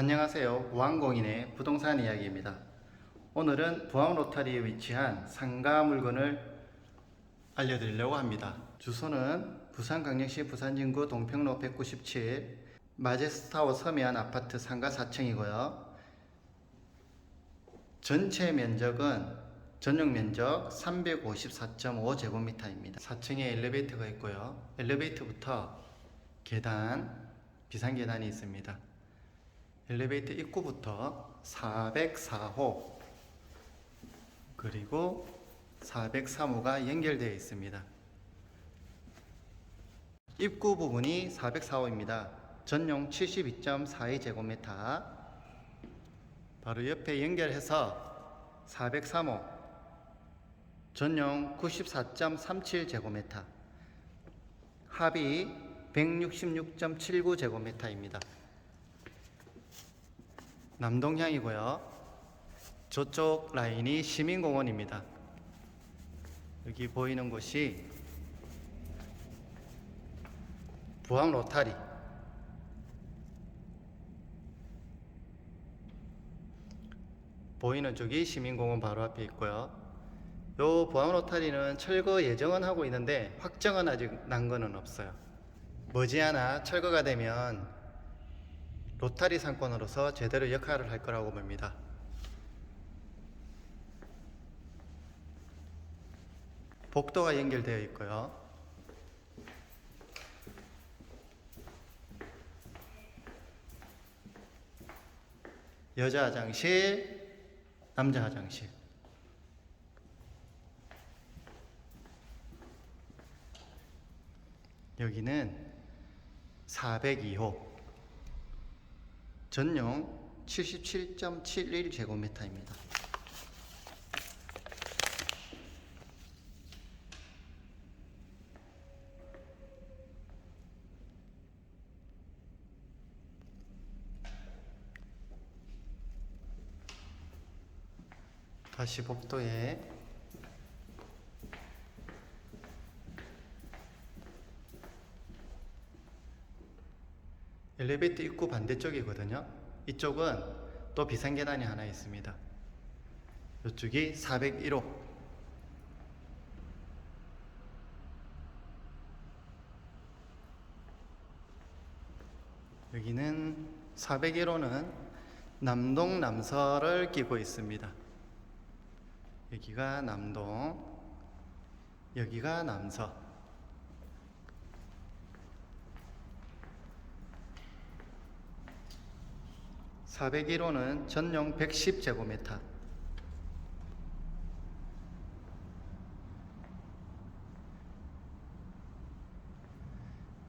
안녕하세요. 무항공인의 부동산 이야기입니다. 오늘은 부항 로터리에 위치한 상가 물건을 알려드리려고 합니다. 주소는 부산광역시 부산진구 동평로 197 마제스타워 서면 아파트 상가 4층이고요. 전체 면적은 전용 면적 354.5제곱미터입니다. 4층에 엘리베이터가 있고요. 엘리베이터부터 계단, 비상계단이 있습니다. 엘리베이터 입구부터 404호 그리고 403호가 연결되어 있습니다. 입구 부분이 404호입니다. 전용 72.42제곱미터 바로 옆에 연결해서 403호 전용 94.37제곱미터 합이 166.79제곱미터입니다. 남동향이고요. 저쪽 라인이 시민공원입니다. 여기 보이는 곳이 부항 로타리. 보이는 쪽이 시민공원 바로 앞에 있고요. 요 부항 로타리는 철거 예정은 하고 있는데 확정은 아직 난 거는 없어요. 머지않아 철거가 되면 로타리 상권으로서 제대로 역할을 할 거라고 봅니다. 복도가 연결되어 있고요. 여자 화장실, 남자 화장실. 여기는 402호. 전용 77.71제곱미터입니다. 다시 복도에 엘리베이터 입구 반대쪽이거든요. 이쪽은 또 비상계단이 하나 있습니다. 이쪽이 401호. 여기는 401호는 남동 남서를 끼고 있습니다. 여기가 남동, 여기가 남서. 401호는 전용 110제곱미터.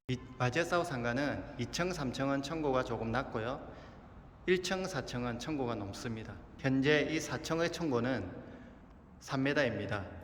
이 마제사우 상가는 2층, 3층은 청구가 조금 낮고요. 1층, 4층은 청구가 높습니다. 현재 이 4층의 청구는 3m입니다.